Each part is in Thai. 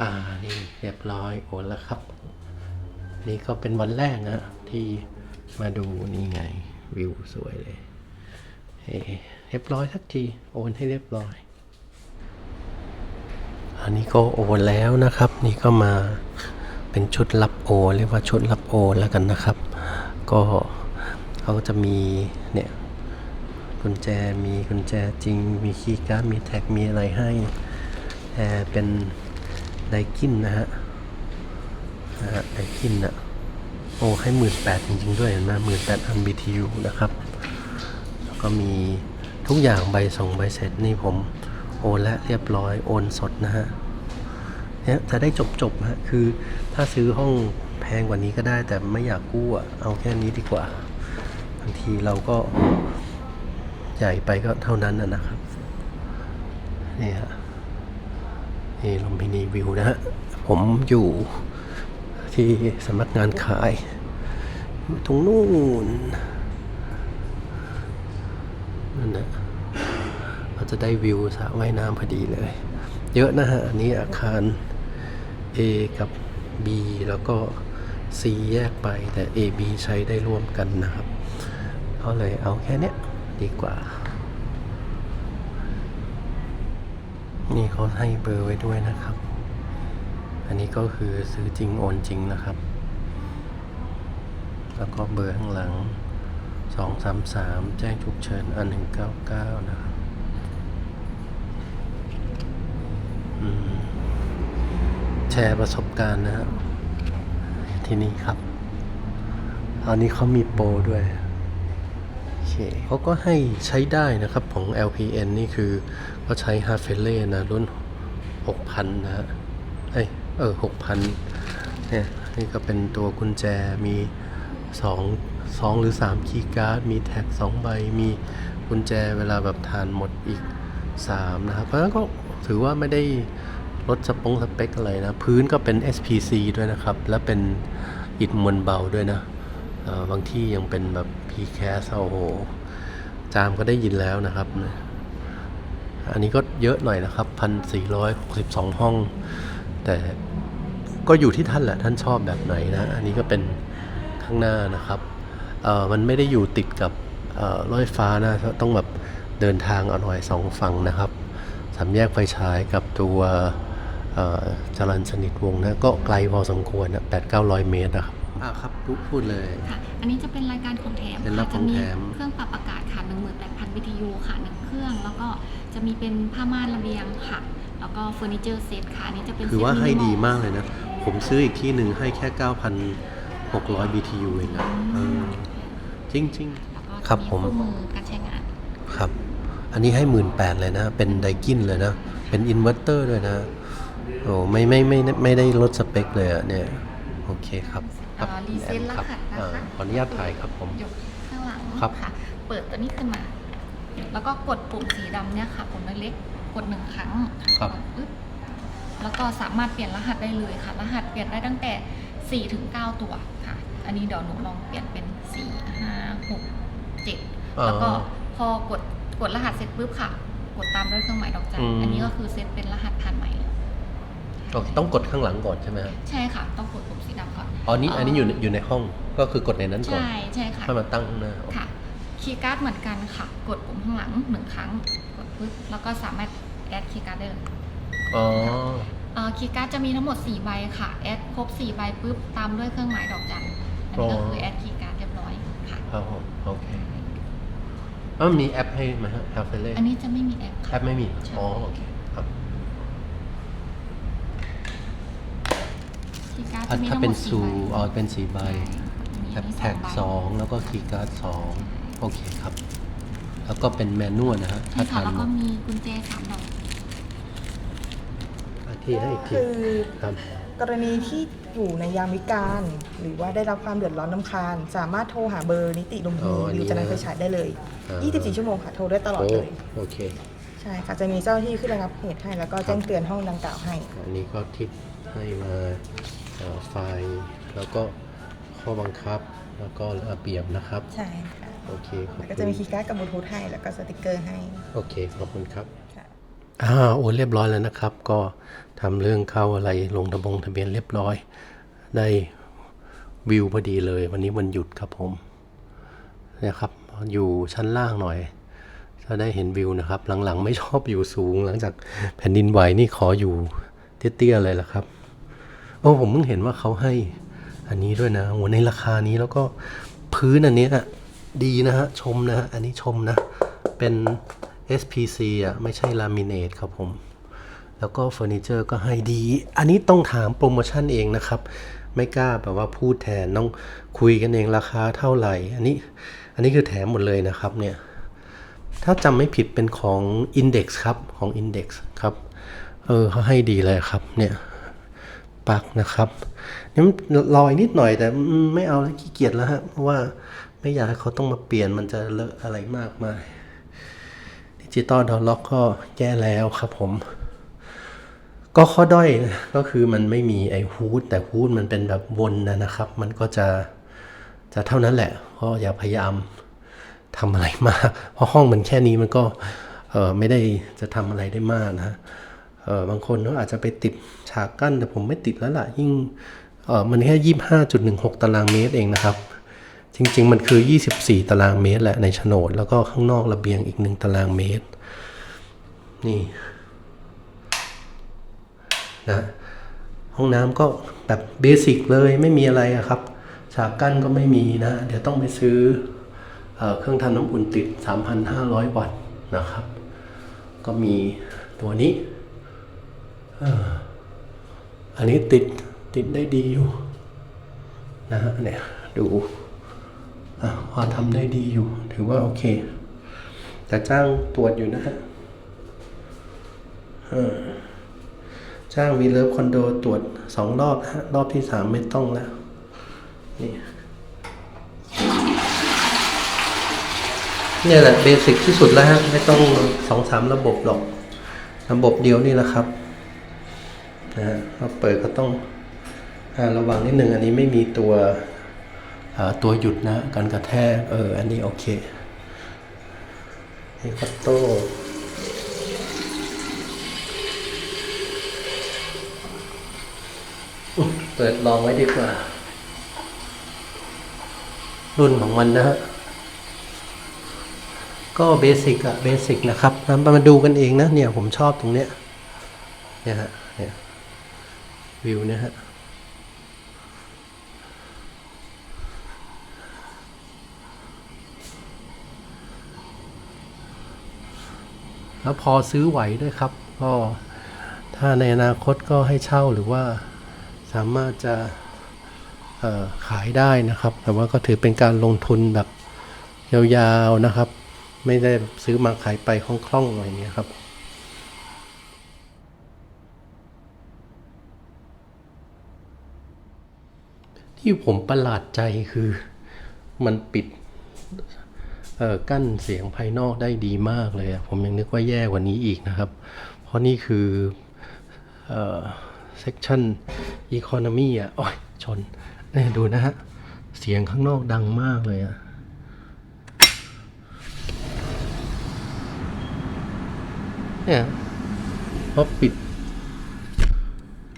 อ่านี่เรียบร้อยโอนแล้วครับ นี่ก็เป็นวันแรกนะที่มาดูนี่ไงวิวสวยเลยเฮ้เรียบร้อยสักทีโอนให้เรียบร้อย อันนี้ก็โอนแล้วนะครับ นี่ก็มาเป็นชุดรับโอนเรียกว่าชุดรับโอนแล้วกันนะครับ ก็เขาจะมีเนี่ยกุญแจมีกุญแจจริงมีคีย์การ์ดมีแท็กมีอะไรให้แอร์เป็น ไดกินนะฮะนะฮะไดกินอะโอ้ให้หมื่นแปดจริง ๆ ด้วยเห็นไหมหมื่นแปดอัน BTU นะครับ แล้วก็มีทุกอย่างใบส่งใบเสร็จนี่ผมโอนและเรียบร้อยโอนสดนะฮะเนี่ยจะได้จบๆฮะคือถ้าซื้อห้องแพงกว่านี้ก็ได้ แต่ไม่อยากกู้อะเอาแค่นี้ดีกว่าบางทีเราก็ใหญ่ไปก็เท่านั้นนะครับนี่ฮะ นี่ลมพินีวิวนะฮะ ผมอยู่ที่สำนักงานขาย ตรงนู่นนั่นนะเราจะได้วิวสระว่ายน้ำพอดีเลย เยอะนะฮะ อันนี้อาคาร A กับ B แล้วก็ C แยกไปแต่ A B ใช้ได้ร่วมกันนะครับ เขาเลยเอาแค่เนี้ยดีกว่า นี่เขาให้เบอร์ไว้ด้วยนะครับ อันนี้ก็คือซื้อจริงโอนจริงนะครับ แล้วก็เบอร์ข้างหลังสองสามสามแจ้งฉุกเฉินอันหนึ่งเก้าเก้านะครับแชร์ประสบการณ์นะครับที่นี่ครับ อันนี้เขามีโปรด้วย เขาก็ให้ใช้ได้นะครับของ LPN นี่คือเขาใช้ฮาเฟเล่นะรุ่น 6,000 นะฮะเอ้ยเออ 6,000 เนี่ย นี่ก็เป็นตัวกุญแจมีสองสองหรือสามคีย์การ์ด มีแท็กสองใบ มีกุญแจเวลาแบบทานหมดอีกสามนะครับ เพราะฉะนั้นก็ถือว่าไม่ได้ลดสปงสเปคอะไรนะ พื้นก็เป็น SPC ด้วยนะครับ และเป็นอิฐมวลเบาด้วยนะ บางที่ยังเป็นแบบ PCAS โอ้โห จามก็ได้ยินแล้วนะครับ อันนี้ก็เยอะหน่อยนะครับ 1,462 ห้อง แต่ก็อยู่ที่ท่านแหละ ท่านชอบแบบไหนนะ อันนี้ก็เป็นข้างหน้านะครับมันไม่ได้อยู่ติดกับรถไฟฟ้านะ ต้องแบบเดินทางเอาหน่อยสองฝั่งนะครับสามแยกไฟฉายกับตัวจรัญสนิทวงนะ ก็ไกลพอสมควรนะแปดเก้าร้อยเมตรนะครับอ่าครับ พูดเลย ค่ะ อันนี้จะเป็นรายการของแถมเป็นรับค่ะขจะองมีแถม เครื่องปรับอากาศค่ะ18,000 BTU ค่ะหนึ่งเครื่อง แล้วก็จะมีเป็นผ้าม่านระเบียงค่ะ แล้วก็เฟอร์นิเจอร์เซตค่ะ อันนี้จะเป็นคือว่าเซตให้นิดีลมากเลยนะ ผมซื้ออีกที่หนึ่งให้แค่ 9,600 BTU เองอะเออจริงแล้วก็ครับจะผมคู่มือการใช้งาน ๆ ครับ อันนี้ให้ 18,000เลยนะ เป็นไดกินเลยนะ เป็นอินเวอร์เตอร์ด้วยนะ โอ้ไม่ไม่ไม่ไม่ไม่ได้ลดสเปคเลยอะเนี่ย โอเคครับ คเอ่บอรีเซ็ตรครับหัสนะอ่าคะขออนุญาตถ่ายครับผมยกข้างหลังครับค่ะ เปิดตัวนี้ขึ้นมา แล้วก็กดปุ่มสีดำเนี่ยค่ะปุ่มเล็กๆกดหนึ่งครั้งครับกดปึ๊บแล้วก็สามารถเปลี่ยนรหัสได้เลยค่ะ รหัสเปลี่ยนได้ตั้งแต่ 4 ถึง 9 ตัวค่ะ อันนี้เดี๋ยวหนูลองเปลี่ยนเป็น 4 5 6 7 แล้วก็พอกดกดรหัสเสร็จปุ๊บค่ะ กดตามด้วยเครื่องหมายดอกจันอืมอันนี้ก็คือเซตเป็นรหัสผ่านใหม่ โอเคต้องกดข้างหลังก่อนใช่ไหมครับใช่ค่ะ ต้องกดปุ่มสีดำก่อน อ๋อนี่อันนี้อยู่ในอยู่ในห้องก็คือกดในนั้นก่อนใช่ใช่ค่ะค่อยมาตั้งข้างหน้าค่ะคีย์การ์ดเหมือนกันค่ะ กดปุ่มข้างหลังหนึ่งครั้งกดปุ๊บแล้วก็สามารถแอดคีย์การ์ดได้เลยอ๋อเอ่อคีย์การ์ดจะมีทั้งหมด 4 ใบค่ะ แอดครบ 4 ใบปุ๊บ ตามด้วยเครื่องหมายดอกจันอันนี้ก็อ๋อคือแอดคีย์การ์ดเรียบร้อยค่ะครับผมโอเคเอ้ามีแอปให้ไหมฮะแอปเฟเล่อันนี้จะไม่มีแอปแอค่ะปไม่มีใช่อ๋อ โอเคครับ คีย์การ์ดถ้าจะมีถ้าทั้งหเป็มนดสู4ใบอ๋อเป็นสีใบใช่แท็กมีแท็กใบสองแล้วก็คีย์การ์ดสองโอเคครับ แล้วก็เป็นแมนนวลนะฮะใช่ถ้าค่ะทานแล้วหมก็ดมีกุญแจสามดอกอะทีให้อีกทีคือ ครับ กรณีที่อยู่ในยามวิการหรือว่าได้รับความเดือดร้อนลำคาญ สามารถโทรหาเบอร์นิติลมพิอ๋นีออันนี้วิวจะนันนะไฟฉายได้เลย อ่า 24 ชั่วโมงค่ะ โทรได้ตลอดโอ้เลย โอเค ใช่ค่ะ จะมีเจ้าหน้าที่ขึ้นระงับเหตุให้ แล้วก็แจ้งเตือนห้องดังกล่าวให้ อันนี้ก็ทิปให้มาเอ่อ ไฟล์แล้วก็ข้อบังคับแล้วก็ระเบียบนะครับ ใช่ค่ะโอเคขอบแล้วคุก็จะมีณคีย์การ์ดกับบลูทูธให้แล้วก็สติกเกอร์ให้ โอเคขอบคุณครับค่ะ อ่าโอนเรียบร้อยแล้วนะครับ ก็ทำเรื่องเข้าอะไรลงทะบงทะเบียนเรียบร้อย ได้วิวพอดีเลย วันนี้วันหยุดครับผมเนี่ยครับอยู่ชั้นล่างหน่อย จะได้เห็นวิวนะครับ หลังๆ ไม่ชอบอยู่สูงหลังจากแผ่นดินไหวนี่ขออยู่เตี้ยๆเลยละครับ โอ้ผมเพิ่งเห็นว่าเขาให้อันนี้ด้วยนะโอ้ในราคานี้แล้วก็พื้นอันนี้ดีนะฮะ ชมนะฮะ อันนี้ชมนะ เป็น SPC อะ ไม่ใช่ลามิเนตครับผม แล้วก็เฟอร์นิเจอร์ก็ให้ดี อันนี้ต้องถามโปรโมชั่นเองนะครับ ไม่กล้าแบบว่าพูดแทนต้องคุยกันเองราคาเท่าไหร่ อันนี้ อันนี้คือแถมหมดเลยนะครับเนี่ย ถ้าจำไม่ผิดเป็นของ Index ครับ ของ Index ครับ เออเขาให้ดีเลยครับเนี่ย ปักนะครับนี่มันลอยนิดหน่อยแต่ไม่เอาแล้วขี้เกียจแล้วฮะเพราะว่าไม่อยากให้เขาต้องมาเปลี่ยนมันจะเลอะอะไรมากมายดิจิตอลดอลล็อกก็แก้แล้วครับผม ก็ข้อด้อยก็คือมันไม่มีไอ้ฮูดแต่ฮูดมันเป็นแบบวนนะนะครับ มันก็จะจะเท่านั้นแหละก็อย่าพยายามทำอะไรมาก เพราะห้องมันแค่นี้มันก็เออไม่ได้จะทำอะไรได้มากนะ เออบางคนก็อาจจะไปติดฉากกั้นแต่ผมไม่ติดแล้วล่ะยิ่งเออมันแค่ยี่ห้าจุดหนึ่งหกตารางเมตรเองนะครับ จริง ๆ มันคือ 24 ตารางเมตรแหละในโฉนด แล้วก็ข้างนอกระเบียงอีกหนึ่งตารางเมตร นี่นะห้องน้ำก็แบบเบสิกเลยไม่มีอะไระครับ ฉากกั้นก็ไม่มีนะ เดี๋ยวต้องไปซื้อเออเครื่องทำน้ำอุ่นติด 3,500 วัตต์นะครับ ก็มีตัวนี้ อันนี้ติดติดได้ดีอยู่นะฮะเนี่ยดูอพอทำได้ดีอยู่ ถือว่าโอเค แต่จ้างตรวจอยู่นะฮะจ้างวีเลิฟคอนโดตรวจสองรอบฮะรอบที่สามไม่ต้องแล้วนี่เนี่ยแหละเบสิกที่สุดแล้วฮะไม่ต้องสองสามระบบหรอก ระบบเดียวนี่แหละครับ นะพอเปิดก็ต้องอระวังนิดหนึ่งอันนี้ไม่มีตัวตัวหยุดนะการกระแทกเอออันนี้โอเคนี่คัตโต้เปิดลองไว้ดีกว่า รุ่นของมันนะฮะก็เบสิกอะเบสิกนะครับนำมาดูกันเองนะเนี่ยผมชอบตรงเนี้ยเนี่ยฮะเนี่ย วิวนี่ยฮะแล้วพอซื้อไหวด้วยครับ ก็ถ้าในอนาคตก็ให้เช่าหรือว่าสามารถจะขายได้นะครับ แต่ว่าก็ถือเป็นการลงทุนแบบยาวๆนะครับ ไม่ได้ซื้อมาขายไปคล่องๆอะไรอย่างเงี้ยครับ ที่ผมประหลาดใจคือมันปิดกั้นเสียงภายนอกได้ดีมากเลยผมยังนึกว่าแย่กว่านี้อีกนะครับ เพราะนี่คือเอ่อ section economy อะโอ้ยชนเนี่ยดูนะฮะ เสียงข้างนอกดังมากเลยอะเนี่ยพอปิด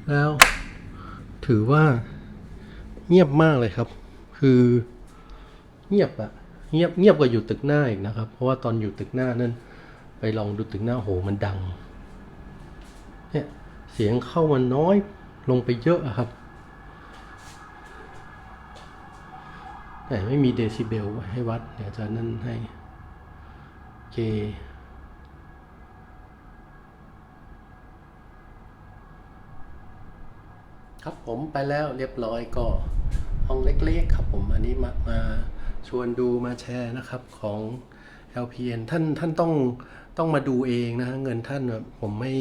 แล้วถือว่า เงียบมากเลยครับ คือเงียบอะเงียบเงียบกว่าอยู่ตึกหน้าอีกนะครับ เพราะว่าตอนอยู่ตึกหน้านั่นไปลองดูตึกหน้าโหมันดังเนี่ยเสียงเข้ามาน้อยลงไปเยอะอะครับแต่ไม่มีเดซิเบลให้วัดเดี๋ยวจะนั่นให้เค ครับผมไปแล้วเรียบร้อยก็ห้องเล็กๆครับผมอันนี้มามาชวนดูมาแชร์นะครับของ LPN ท่านท่านต้องต้องมาดูเองนะฮะเงินท่านผมไม่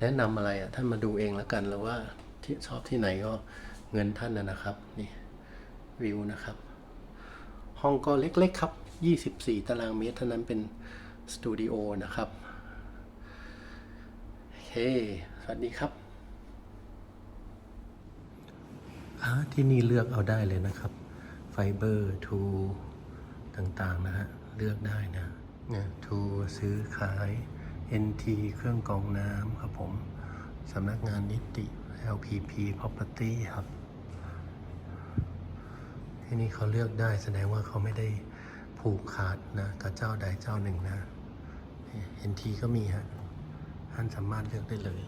แนะนำอะไรอะท่านมาดูเองแล้วกันแล้วว่าที่ชอบที่ไหนก็เงินท่านนะนะครับนี่วิวนะครับ ห้องก็เล็กๆครับ 24 ตารางเมตรเท่านั้นเป็นสตูดิโอนะครับโอเคสวัสดีครับ อ่า ที่นี่เลือกเอาได้เลยนะครับ ไฟเบอร์ทูต่างๆนะฮะ เลือกได้นะเนี่ยทูซื้อขาย NT เครื่องกองน้ำครับผมสำนักงานนิติ LPP Property ครับ ที่นี่เขาเลือกได้แสดงว่าเขาไม่ได้ผูกขาดนะกับเจ้าใดเจ้าหนึ่งนะ NT ก็มีฮะท่านสามารถเลือกได้เลย